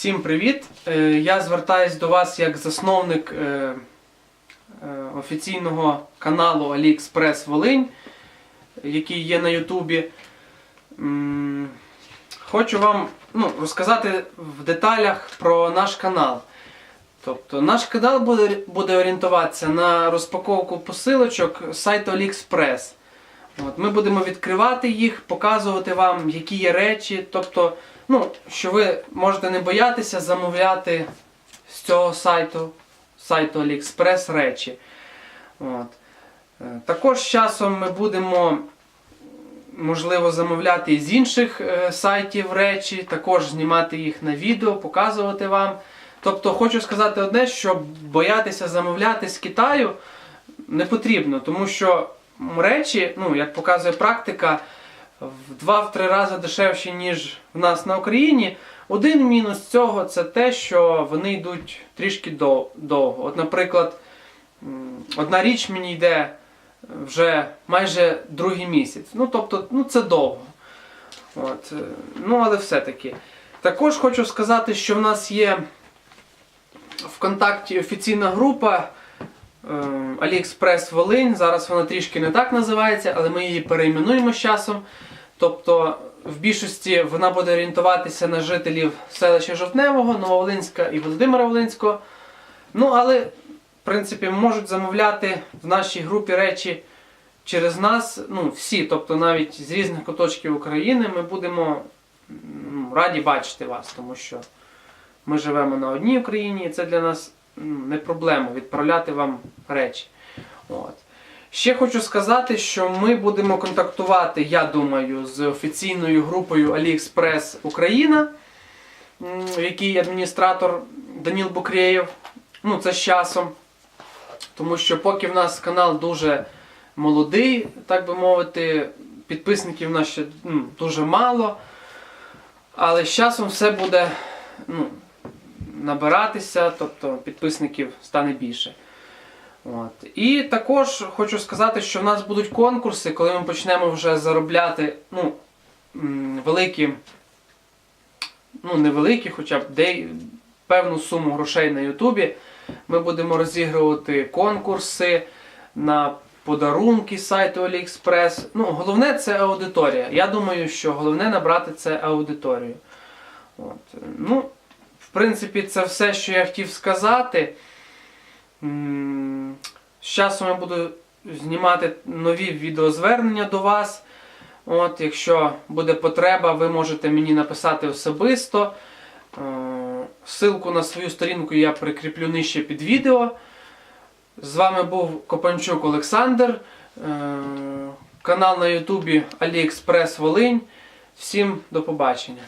Всім привіт! Е, Я звертаюсь до вас як засновник е, е, офіційного каналу AliExpress Волинь, який є на Ютубі. Хочу вам ну, розказати в деталях про наш канал. Тобто наш канал буде, буде орієнтуватися на розпаковку посилочок з сайту AliExpress. От, ми будемо відкривати їх, показувати вам, які є речі. Тобто, ну, що ви можете не боятися замовляти з цього сайту, сайту AliExpress речі. От. Е, Також з часом ми будемо, можливо, замовляти з інших е, сайтів речі, також знімати їх на відео, показувати вам. Тобто, хочу сказати одне, що боятися замовляти з Китаю не потрібно, тому що речі, ну, як показує практика, в 2-3 рази дешевші, ніж в нас на Україні. Один мінус цього це те, що вони йдуть трішки довго. От, наприклад, одна річ мені йде вже майже другий місяць. Ну, тобто, ну, це довго. От. е, Ну, але все-таки. Також хочу сказати, що в нас є ВКонтакті офіційна група AliExpress Волинь. Зараз вона трішки не так називається, але ми її перейменуємо з часом. Тобто, в більшості вона буде орієнтуватися на жителів селища Жовтневого, Нововолинська і Володимира Волинського. Ну, але, в принципі, можуть замовляти в нашій групі речі через нас, ну, всі, тобто навіть з різних куточків України, ми будемо раді бачити вас, тому що ми живемо на одній Україні, і це для нас не проблема відправляти вам речі. От. Ще хочу сказати, що ми будемо контактувати, я думаю, з офіційною групою AliExpress Україна, в якій адміністратор Даніл Букреєв. Ну, це з часом. Тому що поки в нас канал дуже молодий, так би мовити, підписників в нас ще ну, дуже мало. Але з часом все буде ну, набиратися, тобто підписників стане більше. От. І також хочу сказати, що в нас будуть конкурси, коли ми почнемо вже заробляти ну, великі, ну невеликі, хоча б де, певну суму грошей на Ютубі. Ми будемо розігрувати конкурси на подарунки сайту AliExpress. Ну, головне це аудиторія. Я думаю, що головне набрати це аудиторію. От. Ну, в принципі, це все, що я хотів сказати. З часом я буду знімати нові відеозвернення до вас. От, якщо буде потреба, ви можете мені написати особисто. Е, Ссылку на свою сторінку я прикріплю нижче під відео. З вами був Копанчук Олександр. Е, Канал на Ютубі AliExpress Волинь. Всім до побачення.